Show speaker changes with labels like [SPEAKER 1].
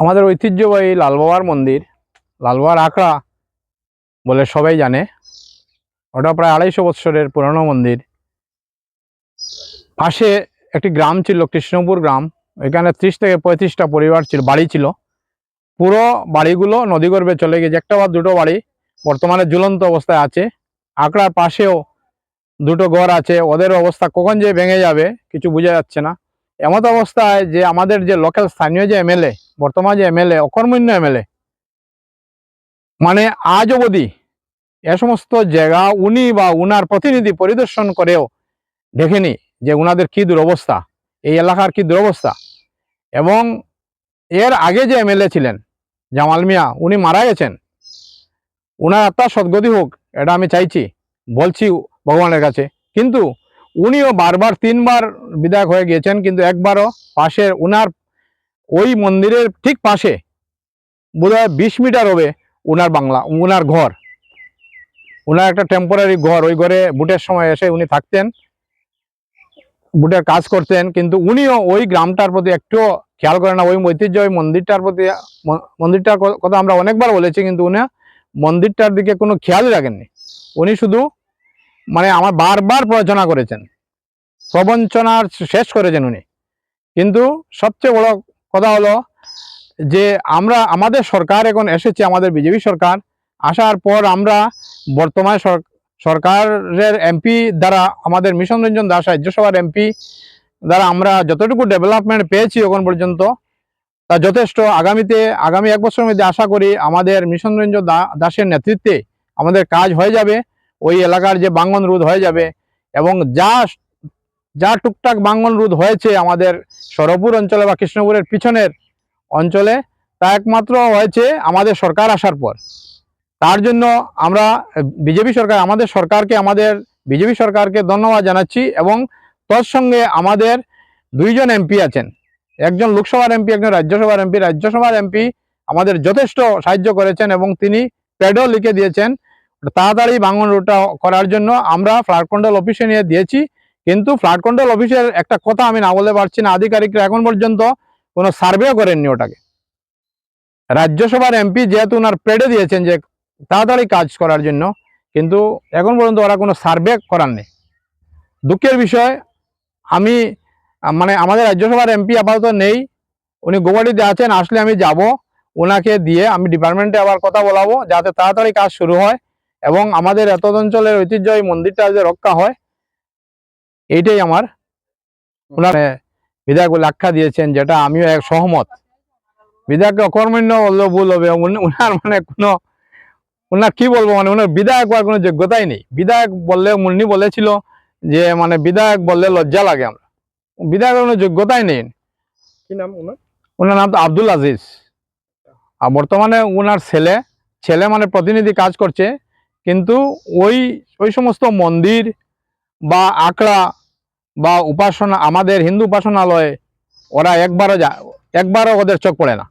[SPEAKER 1] আমাদের ঐতিহ্যবাহী লালবাবার মন্দির, লালবাবার আখড়া বলে সবাই জানে। ওটা প্রায় আড়াইশো বৎসরের পুরনো মন্দির। পাশে একটি গ্রাম ছিল, কৃষ্ণপুর গ্রাম। এখানে ত্রিশ থেকে পঁয়ত্রিশটা পরিবার ছিল, বাড়ি ছিল। পুরো বাড়িগুলো নদী নদীগর্ভে চলে গেছে। একটা বা দুটো বাড়ি বর্তমানে ঝুলন্ত অবস্থায় আছে। আঁকড়ার পাশেও দুটো ঘর আছে। ওদের অবস্থা কখন যে ভেঙে যাবে, কিছু বোঝা যাচ্ছে না। এমত অবস্থায় যে আমাদের যে লোকাল স্থানীয় যে এমএলএ বর্তমান যে এমএলএ অকর্মণ্য এমএলএ মানে আজ অবধি এ সমস্ত জায়গা উনি বা উনার প্রতিনিধি পরিদর্শন করেও দেখেনি যে উনাদের কি দুরবস্থা, এই এলাকার কি দুরবস্থা। এবং এর আগে যে এমএলএ ছিলেন, জামাল মিয়া, উনি মারা গেছেন। উনার আত্মার সদ্গতি হোক, এটা আমি চাইছি, বলছি ভগবানের কাছে। কিন্তু উনিও বারবার তিনবার বিধায়ক হয়ে গিয়েছেন, কিন্তু একবারও পাশের উনার ওই মন্দিরের ঠিক পাশে, বোধহয় বিশ মিটার হবে উনার বাংলা, উনার ঘর। উনার একটা টেম্পোরারি ঘর, ওই ঘরে বুটের সময় এসে উনি থাকতেন, বুটের কাজ করতেন, কিন্তু উনিও ওই গ্রামটার প্রতি একটুও খেয়াল করেন না, ওই ঐতিহ্য ওই মন্দিরটার প্রতি মন্দিরটার কথা আমরা অনেকবার বলেছি, কিন্তু উনি মন্দিরটার দিকে কোনো খেয়ালই রাখেননি। উনি শুধু মানে আমার বারবার প্ররোচনা করেছেন প্রবঞ্চনার শেষ করেছেন উনি। কিন্তু সবচেয়ে বড় কথা হলো যে আমরা, আমাদের সরকার এখন এসেছে, আমাদের বিজেপি সরকার, আসার পর আমরা বর্তমান সর- সরকারের এমপি দ্বারা, আমাদের মিশন রঞ্জন দাস, রাজ্যসভার এমপি দ্বারা আমরা যতটুকু ডেভেলপমেন্ট পেয়েছি এখন পর্যন্ত, তা যথেষ্ট। আগামীতে, আগামী এক বছরের মধ্যে আশা করি আমাদের মিশন রঞ্জন দাসের নেতৃত্বে আমাদের কাজ হয়ে যাবে, ওই এলাকার যে বাঙ্গন রোধ হয়ে যাবে এবং যা যা টুকটাক বাঙ্গন রোধ হয়েছে আমাদের সরপুর অঞ্চলে বা কৃষ্ণপুরের পিছনের অঞ্চলে তা একমাত্র হয়েছে আমাদের সরকার আসার পর। তার জন্য আমরা বিজেপি সরকার, আমাদের সরকারকে, আমাদের বিজেপি সরকারকে ধন্যবাদ জানাচ্ছি এবং তৎসঙ্গে আমাদের দুইজন এমপি আছেন। একজন লোকসভার এমপি, একজন রাজ্যসভার এমপি। রাজ্যসভার এমপি আমাদের যথেষ্ট সাহায্য করেছেন এবং তিনি প্যাডও লিখে দিয়েছেন। তাড়াতাড়ি বাঙন রোডটা করার জন্য আমরা ফ্লাড কন্ট্রোল অফিসে নিয়ে দিয়েছি। কিন্তু ফ্লাড কন্ট্রোল অফিসের একটা কথা আমি না বলতে পারছি না। আধিকারিকরা এখন পর্যন্ত কোনো সার্ভেও করেননি ওটাকে। রাজ্যসভার এমপি যেহেতু ওনার পেডে দিয়েছেন যে তাড়াতাড়ি কাজ করার জন্য, কিন্তু এখন পর্যন্ত ওরা কোনো সার্ভে করার নেই। দুঃখের বিষয়, আমি মানে আমাদের রাজ্যসভার এমপি আপাতত নেই, উনি গৌহাটিতে আছেন, আসলে আমি যাব ওনাকে দিয়ে আমি ডিপার্টমেন্টে আবার কথা বলাবো, যাতে তাড়াতাড়ি কাজ শুরু হয় এবং আমাদের এত অঞ্চলের ঐতিহ্য এই মন্দিরটা যে রক্ষা হয় এইটাই আমার। ওনার বিধায়ক আখ্যা দিয়েছেন যেটা আমিও এক সহমত। বিধায়ক অকর্মণ্য বললেও ভুল হবে। ওনার মানে কোনো ওনার কি বলব মানে ওনার বিধায়ক হওয়ার কোনো যোগ্যতাই নেই। বিধায়ক বললে উনি বলেছিল যে মানে বিধায়ক বললে লজ্জা লাগে আমরা। বিধায়কের কোনো যোগ্যতাই নেই।
[SPEAKER 2] কি নাম ওনার?
[SPEAKER 1] ওনার নাম তো আব্দুল আজিজ। আর বর্তমানে ওনার ছেলে ছেলে মানে প্রতিনিধি কাজ করছে কিন্তু ওই ওই সমস্ত মন্দির বা আখড়া বা উপাসনা, আমাদের হিন্দু উপাসনালয়ে ওরা একবারও যা, একবারও ওদের চোখ পড়ে না।